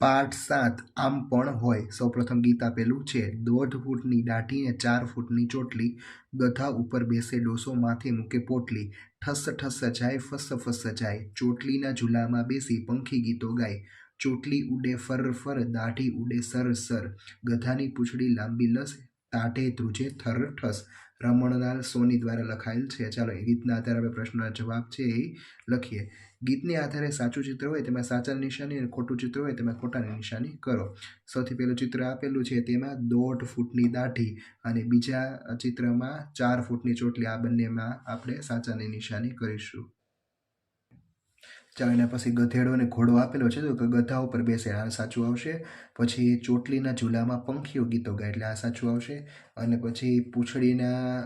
પાઠ સાત આમ પણ હોય. સૌપ્રથમ ગીત આપેલું છે, દોઢ ફૂટની દાઢીને ચાર ફૂટની ચોટલી, ગધા ઉપર બેસે ડોસો માથે મૂકે પોટલી, ઠસ ઠસ જાય, ફસ ફસ જાય, ચોટલીના ઝૂલામાં બેસી પંખી ગીતો ગાય, ચોટલી ઉડે ફર ફર, દાઢી ઉડે સર સર, ગધાની પૂંછડી લાંબી લસ તાઢે ધ્રુજે થર ઠસ. રમણલાલ સોની દ્વારા લખાયેલ છે. ચાલો એ ગીતના આધારે આપણે પ્રશ્નના જવાબ છે એ લખીએ. ગીતને આધારે સાચું ચિત્ર હોય તેમાં સાચાની નિશાની અને ખોટું ચિત્ર હોય તેમાં ખોટાની નિશાની કરો. સૌથી પહેલું ચિત્ર આપેલું છે તેમાં દોઢ ફૂટની દાઢી અને બીજા ચિત્રમાં ચાર ફૂટની ચોટલી. આ બંનેમાં આપણે સાચાની નિશાની કરીશું. ચાલો એના પછી ગધેડો અને ઘોડો આપેલો છે તો કે ગધા ઉપર બેસે, આ સાચું આવશે. પછી ચોટલીના ઝૂલામાં પંખીઓ ગીતો ગાય, એટલે આ સાચું આવશે. અને પછી પૂંછડીના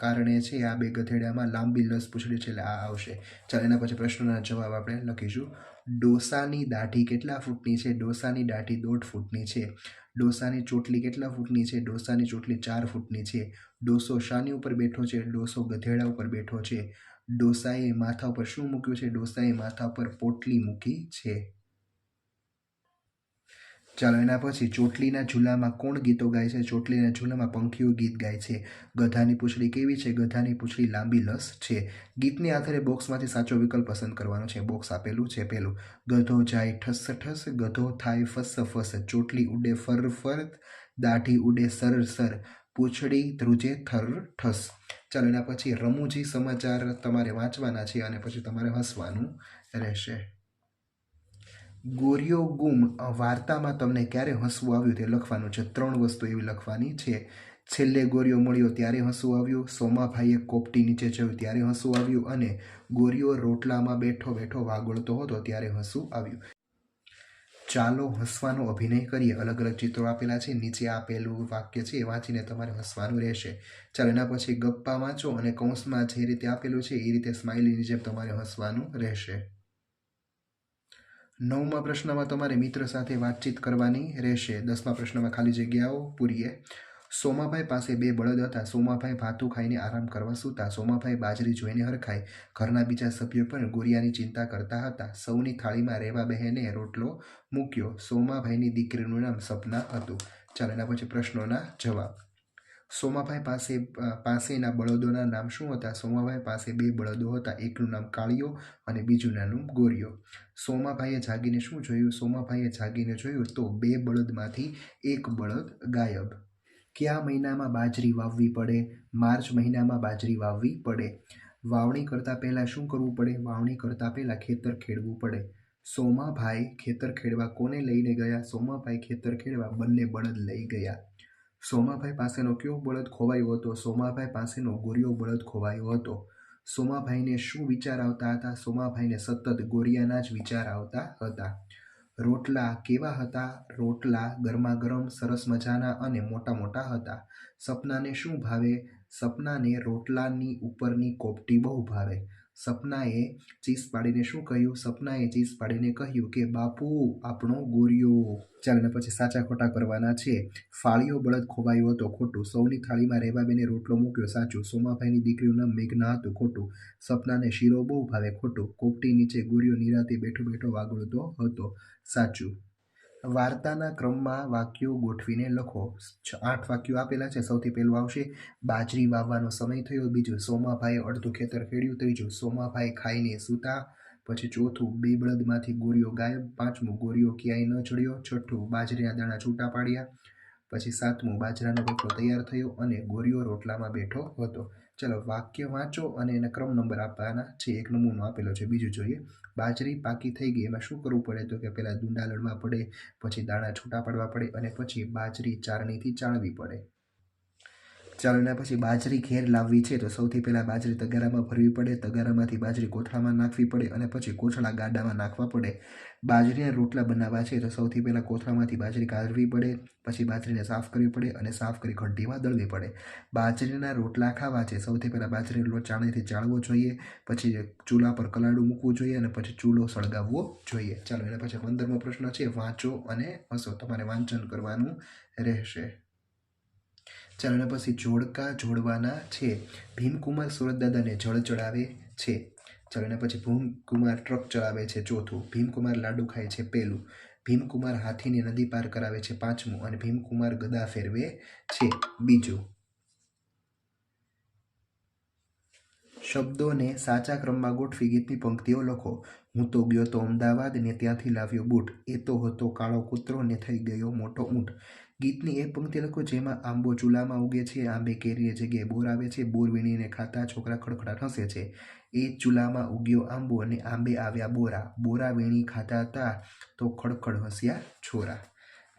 કારણે છે, આ બે ગધેડામાં લાંબી લસ પૂંછડી છે, એટલે આ આવશે. ચાલો, એના પછી પ્રશ્નોના જવાબ આપણે લખીશું. ડોસાની દાઢી કેટલા ફૂટની છે? ડોસાની દાઢી દોઢ ફૂટની છે. ડોસાની ચોટલી કેટલા ફૂટની છે? ડોસાની ચોટલી ચાર ફૂટની છે. ડોસો શાની ઉપર બેઠો છે? ડોસો ગધેડા ઉપર બેઠો છે? ડોસાએ માથા ઉપર શું મૂક્યું છે? ડોસાએ માથા ઉપર પોટલી મૂકી છે. ચાલો, એના પછી ચોટલીના ઝૂલામાં કોણ ગીતો ગાય છે? ચોટલીના ઝૂલામાં પંખીઓ ગીત ગાય છે. ગધાની પૂંછડી કેવી છે? ગધાની પૂંછડી લાંબી, લસ છે. ગીતને આધારે બોક્સમાંથી સાચો વિકલ્પ પસંદ કરવાનો છે. બોક્સ આપેલું છે પહેલું ગધો જાય ઠસ ઠસ, ગધો થાય ફસ ફસ. ચોટલી ઉડે ફર ફર, દાઢી ઉડે સર સર. પૂંછડી, ધ્રુજે, થર, ઠસ. ચાલો એના પછી રમૂજી સમાચાર તમારે વાંચવાના છે અને પછી તમારે હસવાનું રહેશે. ગોરીઓ ગુમ વાર્તામાં તમને ક્યારે હસવું આવ્યું તે લખવાનું છે. ત્રણ વસ્તુ એવી લખવાની છે. છેલ્લે ગોરીઓ મળ્યો ત્યારે હસવું આવ્યું, સોમાભાઈએ કોપટી નીચે જોયું ત્યારે હસવું આવ્યું અને ગોરીઓ રોટલામાં બેઠો બેઠો વાગોળતો હતો ત્યારે હસવું આવ્યું. ચાલો હસવાનો અભિનય કરીએ. અલગ અલગ ચિત્રો આપેલા છે. નીચે આપેલું વાક્ય છે એ વાંચીને તમારે હસવાનું રહેશે. ચાલો એના પછી ગપ્પા વાંચો અને કૌંસમાં જે રીતે આપેલું છે એ રીતે સ્માઇલીની જેમ તમારે હસવાનું રહેશે. નવમા પ્રશ્નમાં તમારે મિત્ર સાથે વાતચીત કરવાની રહેશે. દસમા પ્રશ્નમાં ખાલી જગ્યાઓ પૂરીએ. સોમાભાઈ પાસે બે બળદ હતા. સોમાભાઈ ભાતું ખાઈને આરામ કરવા સૂતા. સોમાભાઈ બાજરી જોઈને હરખાય ઘરના બીજા સભ્યો પણ ગોરિયાની ચિંતા કરતા હતા. સૌની થાળીમાં રેવા બહેને રોટલો મૂક્યો. સોમાભાઈની દીકરીનું નામ સપના હતું. ચાલો, એના પછી પ્રશ્નોના જવાબ. સોમાભાઈ પાસે પાસેના બળદોના નામ શું હતા? સોમાભાઈ પાસે બે બળદો હતા. એકનું નામ કાળિયો અને બીજું નામ ગોરિયો. સોમાભાઈએ જાગીને શું જોયું? સોમાભાઈએ જાગીને જોયું તો બે બળદમાંથી એક બળદ ગાયબ. કયા મહિનામાં બાજરી વાવવી પડે? માર્ચ મહિનામાં બાજરી વાવવી પડે. વાવણી કરતાં પહેલાં શું કરવું પડે? વાવણી કરતાં પહેલાં ખેતર ખેડવું પડે. સોમાભાઈ ખેતર ખેડવા કોને લઈને ગયા? સોમાભાઈ ખેતર ખેડવા બંને બળદ લઈ ગયા. સોમાભાઈ પાસેનો કયો બળદ ખોવાયો હતો? સોમાભાઈ પાસેનો ગોરિયો બળદ ખોવાયો હતો. સોમાભાઈને શું વિચાર આવતા હતા? સોમાભાઈને સતત ગોરિયાના જ વિચાર આવતા હતા. રોટલા કેવા હતા? રોટલા ગરમા ગરમ સરસ મજાના અને મોટા મોટા હતા. સપનાને શું ભાવે? સપનાને રોટલાની ઉપરની કોપટી બહુ ભાવે. સપનાએ ચીસ પાડીને શું કહ્યું? સપનાએ ચીસ પાડીને કહ્યું કે, બાપુ, આપણો ગોરિયો ચાલો પછી સાચા ખોટા કરવાના છે. ફાળીઓ બળદ ખોવાયો હતો ખોટું. સૌની થાળીમાં રહેવાબેને રોટલો મૂક્યો સાચું. સોમાભાઈની દીકરીનું નામ મેઘના હતું ખોટું. સપનાને શીરો બહુ ભાવે ખોટું. કોપટી નીચે ગોરિયો નિરાતે બેઠો બેઠો વાગડતો હતો સાચું. વાર્તાના ક્રમમાં વાક્યો ગોઠવીને લખો. આઠ વાક્યો આપેલા છે. સૌથી પહેલું આવશે, બાજરી વાવવાનો સમય થયો. બીજું, સોમાભાઈએ અડધું ખેતર ખેડ્યું. ત્રીજું, સોમાભાઈ ખાઈને સૂતા. પછી ચોથું, બે બળદમાંથી ગોરીઓ ગાયબ. પાંચમું, ગોરીઓ ક્યાંય ન ચડ્યો. છઠ્ઠું, બાજરીના દાણા છૂટા પાડ્યા. પછી સાતમું, બાજરાનો રોટલો તૈયાર થયો અને ગોરીઓ રોટલામાં બેઠો હતો. ચલો વાક્ય વાંચો અને એના ક્રમ નંબર આપવાના છે. એક નમૂનો આપેલો છે. બીજું જોઈએ. બાજરી પાકી થઈ ગઈ. એમાં શું કરવું પડે? તો કે પહેલાં દુંડા લડવા પડે, પછી દાણા છૂટા પાડવા પડે અને પછી બાજરી ચારણીથી ચાળવી પડે. ચાલો એના પછી બાજરી ઘેર લાવવી છે, તો સૌથી પહેલાં બાજરી તગારામાં ભરવી પડે, તગારામાંથી બાજરી કોથળામાં નાખવી પડે અને પછી કોથળા ગાડામાં નાખવા પડે. બાજરીના રોટલા બનાવવા છે, તો સૌથી પહેલાં કોથળામાંથી બાજરી કાઢવી પડે, પછી બાજરીને સાફ કરવી પડે અને સાફ કરી ઘંટીમાં દળવી પડે. બાજરીના રોટલા ખાવા છે, સૌથી પહેલાં બાજરીનો લોટ ચાણીથી ચાળવો જોઈએ, પછી ચૂલા પર કલાડું મૂકવું જોઈએ અને પછી ચૂલો સળગાવવો જોઈએ. ચાલો, એના પછી પંદરમો પ્રશ્ન છે, વાંચો અને હસો, તમારે વાંચન કરવાનું રહેશે. ચાલો પછી જોડકા જોડવાના છે. ભીમકુમાર સુરતદાદાને જળ ચડાવે છે. ચાલો પછી ભીમકુમાર ટ્રક ચલાવે છે ચોથું. ભીમકુમાર લાડુ ખાય છે પહેલું. ભીમકુમાર હાથીને નદી પાર કરાવે છે પાંચમું અને ભીમકુમાર ગદા ફેરવે છે બીજું. શબ્દોને સાચા ક્રમમાં ગોઠવી ગીતની પંક્તિઓ લખો. હું તો ગયો તો અમદાવાદ ને ત્યાંથી લાવ્યો બૂટ. એ તો હતો કાળો કૂતરો ને થઈ ગયો મોટો ઊંટ. ગીતની એ પંક્તિ લખો જેમાં આંબો ચૂલામાં ઉગે છે, આંબે કેરીએ જગ્યાએ બોર આવે છે, બોર વીણીને ખાતા છોકરા ખડખડાટ હસે છે. એ ચૂલામાં ઉગ્યો આંબો અને આંબે આવ્યા બોરા. બોરા વીણી ખાતા હતા તો ખડખડ હસ્યા છોરા.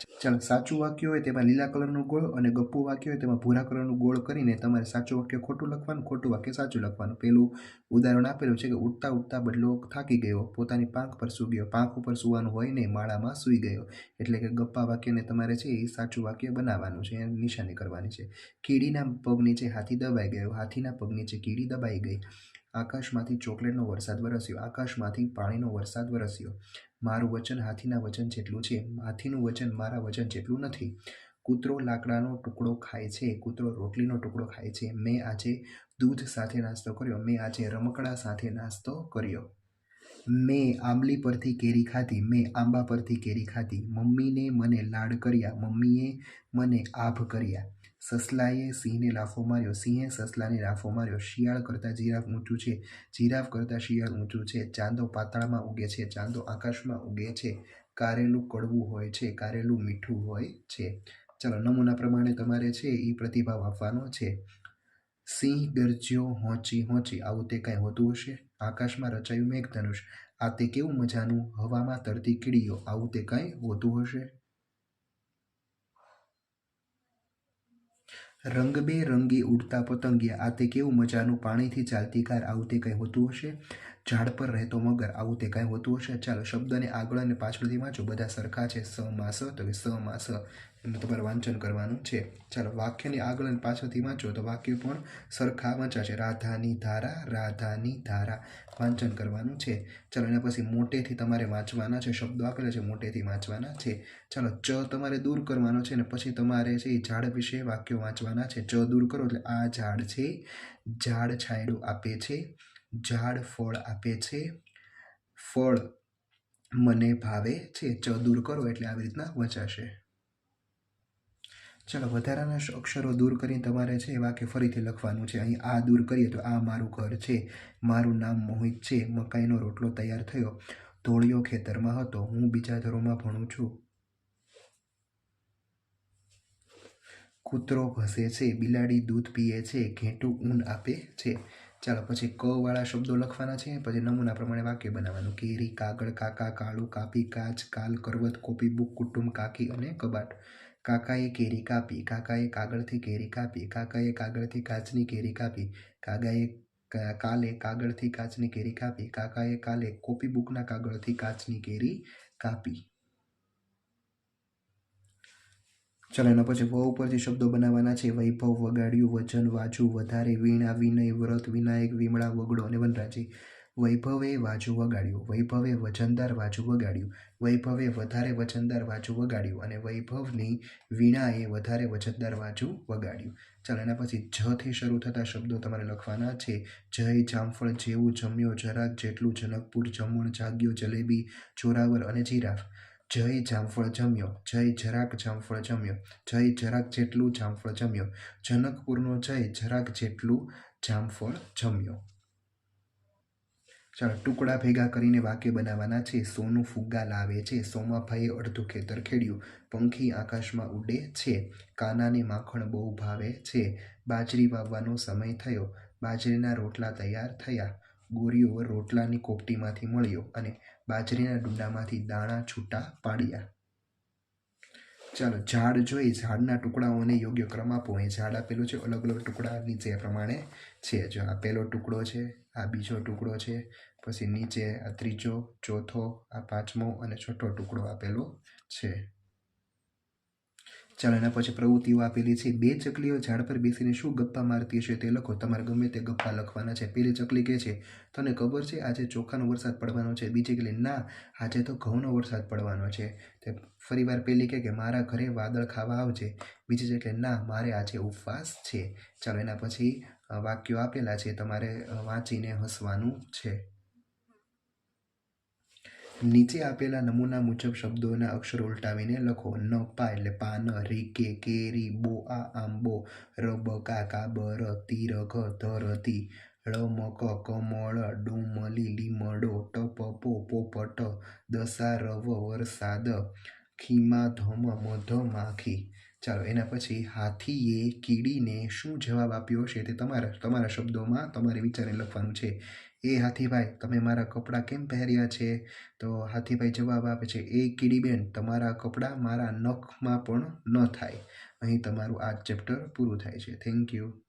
ચાલો, સાચું વાક્ય હોય તેમાં લીલા કલરનું ગોળ અને ગપ્પુ વાક્ય હોય તેમાં ભૂરા કલરનું ગોળ કરીને તમારે સાચું વાક્ય ખોટું લખવાનું, ખોટું વાક્ય સાચું લખવાનું. પેલું ઉદાહરણ આપેલું છે કે ઉડતા ઉડતા બદલો થાકી ગયો, પોતાની પાંખ પર સૂઈ ગયો, પાંખ ઉપર સૂવાનું હોય ને માળામાં સૂઈ ગયો. એટલે કે ગપ્પા વાક્યને તમારે છે એ સાચું વાક્ય બનાવવાનું છે, નિશાની કરવાની છે. કીડીના પગ નીચે હાથી દબાઈ ગયો, હાથીના પગ નીચે કીડી દબાઈ ગઈ. આકાશમાંથી ચોકલેટનો વરસાદ વરસ્યો, આકાશમાંથી પાણીનો વરસાદ વરસ્યો. મારું વચન હાથીના વચન જેટલું છે, હાથીનું વચન મારા વચન જેટલું નથી. કૂતરો લાકડાનો ટુકડો ખાય છે, કૂતરો રોટલીનો ટુકડો ખાય છે. મેં આજે દૂધ સાથે નાસ્તો કર્યો, મેં આજે રમકડા સાથે નાસ્તો કર્યો. મેં આંબલી પરથી કેરી ખાધી, મેં આંબા પરથી કેરી ખાધી. મમ્મીને મને લાડ કર્યા, મમ્મીએ મને આભ કર્યા. સસલાએ સિંહને લાફો માર્યો. સિંહે સસલાને લાફો માર્યો. શિયાળ કરતાં જીરાફ ઊંચું છે. જીરાફ કરતાં શિયાળ ઊંચું છે. ચાંદો પાતાળમાં ઉગે છે. ચાંદો આકાશમાં ઉગે છે. કારેલું કડવું હોય છે. કારેલું મીઠું હોય છે. ચાલો, નમૂના પ્રમાણે તમારે છે એ પ્રતિભાવ આપવાનો છે. સિંહ ગરજ્યો હોંચી હોંચી. આવું તે કાંઈ હોતું હશે? આકાશમાં રચાયું મેઘધનુષ. આ તે કેવું મજાનું હવામાં તરતી કીડીઓ. આવું તે કાંઈ હોતું હશે? રંગબેરંગી ઉડતા પતંગિયા આ તે કેવું મજાનું પાણીથી ચાલતી કાર આવું તે કંઈ હોતું હશે? ઝાડ પર રહેતો મગર આવું તે કાંઈ હોતું હશે? ચાલો, શબ્દને આગળ અને પાછળથી વાંચો. બધા સરખા છે? સ માસ તો કે સ માસ એનું તમારે વાંચન કરવાનું છે. ચાલો, વાક્યની આગળ અને પાછળથી વાંચો તો વાક્ય પણ સરખા વાંચાશે. રાધાની ધારા રાધાની ધારા. વાંચન કરવાનું છે. ચાલો, એના પછી મોટેથી તમારે વાંચવાના છે. શબ્દો આપેલા છે. મોટેથી વાંચવાના છે. ચાલો, ચ તમારે દૂર કરવાનો છે ને પછી તમારે છે એ ઝાડ વિશે વાક્યો વાંચવાના છે. ચ દૂર કરો એટલે આ ઝાડ છે. ઝાડ છાંયડું આપે છે. ઝાડ ફળ આપે છે. ફળ મને ભાવે છે. ચ દૂર કરો એટલે આવી રીતના વચાશે. ચાલો, વધારાના અક્ષરો દૂર કરીને તમારે છે એ વાક્ય ફરીથી લખવાનું છે. અહીં આ દૂર કરીએ તો આ મારું ઘર છે. મારું નામ મોહિત છે. મકાઈનો રોટલો તૈયાર થયો. ધોળિયો ખેતરમાં હતો. હું બીજા ધરોમાં ભણું છું. કૂતરો ભસે છે. બિલાડી દૂધ પીએ છે. ઘેંટું ઊન આપે છે. ચાલો પછી ક વાળા શબ્દો લખવાના છે, પછી નમૂના પ્રમાણે વાક્ય બનાવવાનું. કેરી, કાગળ, કાકા, કાળું, કાપી, કાચ, કાલ, કરવત, કોપી, બુક, કુટુંબ, કાકી અને કબાટ. કાકાએ કેરી કાપી, કાકાએ કાગળથી કેરી કાપી, કાકાએ કાગળથી કાચની કેરી કાપી કાગાએ કાલે કાગળથી કાચની કેરી કાપી, કાકાએ કાલે કોપી, બુકના કાગળથી કાચની કેરી કાપી. ચાલો પછી વ ઉપરથી શબ્દો બનાવવાના છે. વૈભવ, વગાડ્યું, વજન, વાજુ, વધારે વીણા, વિનય, વ્રત, વિનાયક, વિમળા, વગડો અને વનરાજી વૈભવે વાજુ વગાડ્યું. વૈભવે વજનદાર વાજુ વગાડ્યું. વૈભવે વધારે વજનદાર વાજુ વગાડ્યું. અને વૈભવની વીણાએ વધારે વજનદાર વાજુ વગાડ્યું. ચાલો એના પછી જથી શરૂ થતા શબ્દો તમારે લખવાના છે. જય, જામફળ જેવું જમ્યો જરાક જેટલું જનકપુર, જમણ, જાગ્યો જલેબી, જોરાવર અને જીરાફ. જય જામફળ જમ્યો, જય જરાક જામફળ જમ્યો, જય જરાક જેટલું જામફળ જમ્યો, જનકપુરનો જય જરાક જેટલું જામફળ જમ્યો. ચાલો, ટુકડા ભેગા કરીને વાક્ય બનાવવાના છે. સોનું ફુગ્ગા લાવે છે. સોમાભાઈએ અડધું ખેતર ખેડ્યું. પંખી આકાશમાં ઉડે છે. કાનાને માખણ બહુ ભાવે છે. બાજરી વાવવાનો સમય થયો. બાજરીના રોટલા તૈયાર થયા. ગોરીઓ રોટલાની કોપટીમાંથી મળ્યો અને બાજરીના ડુંડામાંથી દાણા છૂટા પાડ્યા. ચાલો, ઝાડ જોઈ ઝાડના ટુકડાઓને યોગ્ય ક્રમ આપો. અહીં ઝાડ આપેલું છે. અલગ અલગ ટુકડા નીચે પ્રમાણે છે. જો આ પહેલો ટુકડો છે, આ બીજો ટુકડો છે, પછી નીચે આ ત્રીજો, ચોથો, આ પાંચમો અને છઠ્ઠો ટુકડો આપેલો છે. ચાલો એના પછી પ્રવૃત્તિઓ આપેલી છે. બે ચકલીઓ ઝાડ પર બેસીને શું ગપ્પા મારતી હશે તે લખો. તમારે ગમે તે ગપ્પા લખવાના છે. પેલી ચકલી કહે છે, તને ખબર છે, આજે ચોખાનો વરસાદ પડવાનો છે. બીજી ચકલી, ના, આજે તો ઘઉંનો વરસાદ પડવાનો છે. તે ફરીવાર પેલી કહે કે, મારા ઘરે વાદળ ખાવા આવજે. બીજી ચકલી, ના, મારે આજે ઉપવાસ છે. ચાલો એના પછી વાક્યો આપેલા છે. તમારે વાંચીને હસવાનું છે. નીચે આપેલા નમૂના મુજબ શબ્દોના અક્ષરો ઉલટાવીને લખો. ન, પા એટલે પાન રીકે કેરી બો, આ આંબો રબકા કાબર ળ ધરતી ક કમળ ડુમલી લીમડો ટપપો પોપટ દસારવ વરસાદ ખીમા ધમ મધ માખી ચાલો, એના પછી હાથીએ કીડીને શું જવાબ આપ્યો છે તે તમારા તમારા શબ્દોમાં તમારે વિચારે લખવાનું છે. એ હાથીભાઈ, તમે મારા કપડાં કેમ પહેર્યા છે? તો હાથીભાઈ જવાબ આપે છે, એ કીડીબેન, તમારા કપડાં મારા નખમાં પણ ન થાય. અહીં તમારું આ ચેપ્ટર પૂરું થાય છે. Thank you